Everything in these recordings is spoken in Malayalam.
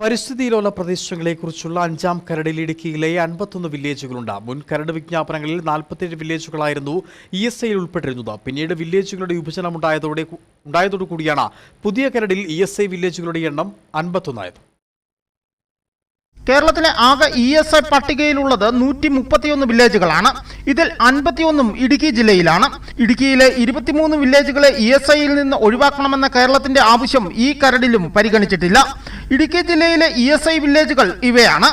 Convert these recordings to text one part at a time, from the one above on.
പരിസ്ഥിതിയിലുള്ള പ്രദേശങ്ങളെക്കുറിച്ചുള്ള അഞ്ചാം കരടിൽ ഇടുക്കിയിലെ അൻപത്തൊന്ന് വില്ലേജുകളുണ്ട്. മുൻ കരട് വിജ്ഞാപനങ്ങളിൽ നാൽപ്പത്തിയേഴ് വില്ലേജുകളായിരുന്നു ഇ എസ് ഐയിൽ ഉൾപ്പെട്ടിരുന്നത്. പിന്നീട് വില്ലേജുകളുടെ വിഭജനം ഉണ്ടായതോടെ ഉണ്ടായതോടുകൂടിയാണ് പുതിയ കരടിൽ ഇ എസ് ഐ വില്ലേജുകളുടെ എണ്ണം അൻപത്തൊന്നായത്. കേരളത്തിലെ ആകെ ഇ എസ് ഐ പട്ടികയിലുള്ളത് നൂറ്റി മുപ്പത്തിയൊന്ന് വില്ലേജുകളാണ്. ഇതിൽ അൻപത്തിയൊന്നും ഇടുക്കി ജില്ലയിലാണ്. ഇടുക്കിയിലെ ഇരുപത്തിമൂന്ന് വില്ലേജുകളെ ഇ എസ് ഐയിൽ നിന്ന് ഒഴിവാക്കണമെന്ന കേരളത്തിന്റെ ആവശ്യം ഈ കരടിലും പരിഗണിച്ചിട്ടില്ല. ഇടുക്കി ജില്ലയിലെ ഇ എസ് ഐ വില്ലേജുകൾ ഇവയാണ്.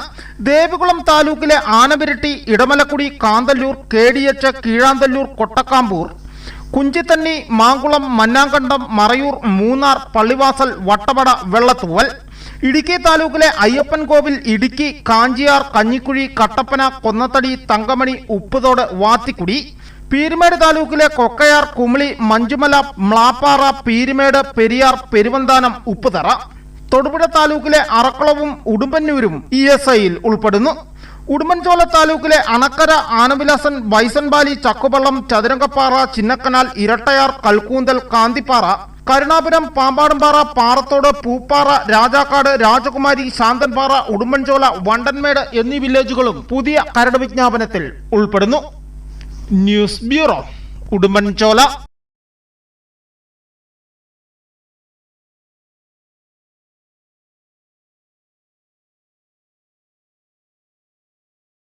ദേവികുളം താലൂക്കിലെ ആനവിരട്ടി ഇടമലക്കുടി കാന്തല്ലൂർ കേടിയച്ച കീഴാന്തല്ലൂർ കൊട്ടക്കാമ്പൂർ കുഞ്ചിത്തണ്ണി മാങ്കുളം മന്നാങ്കണ്ടം മറയൂർ മൂന്നാർ പള്ളിവാസൽ വട്ടവട വെള്ളത്തൂവൽ ഇടുക്കി താലൂക്കിലെ അയ്യപ്പൻ കോവിൽ ഇടുക്കി കാഞ്ചിയാർ കഞ്ഞിക്കുഴി കട്ടപ്പന കൊന്നത്തടി തങ്കമണി ഉപ്പുതോട് വാത്തിക്കുടി പീരുമേട് താലൂക്കിലെ കൊക്കയാർ കുമിളി മഞ്ചുമല മ്ലാപ്പാറ പീരുമേട് പെരിയാർ പെരുവന്താനം ഉപ്പുതറ. തൊടുപുഴ താലൂക്കിലെ അറക്കുളവും ഉടുമ്പന്നൂരും ഇ എസ് ഐയിൽ ഉൾപ്പെടുന്നു. ഉടുമ്പൻചോല താലൂക്കിലെ അണക്കര ആനവിലാസൻ ബൈസൺബാലി ചക്കുപള്ളം ചതുരംഗപ്പാറ ചിന്നക്കനാൽ ഇരട്ടയാർ കൽക്കൂന്തൽ കാന്തിപ്പാറ കരുണാപുരം പാമ്പാടുംപാറ പാറത്തോട് പൂപ്പാറ രാജാക്കാട് രാജകുമാരി ശാന്തൻപാറ ഉടുമ്പൻചോല വണ്ടൻമേട് എന്നീ വില്ലേജുകളും പുതിയ കരട് വിജ്ഞാപനത്തിൽ ഉൾപ്പെടുന്നു. News bureau Udumbanchola.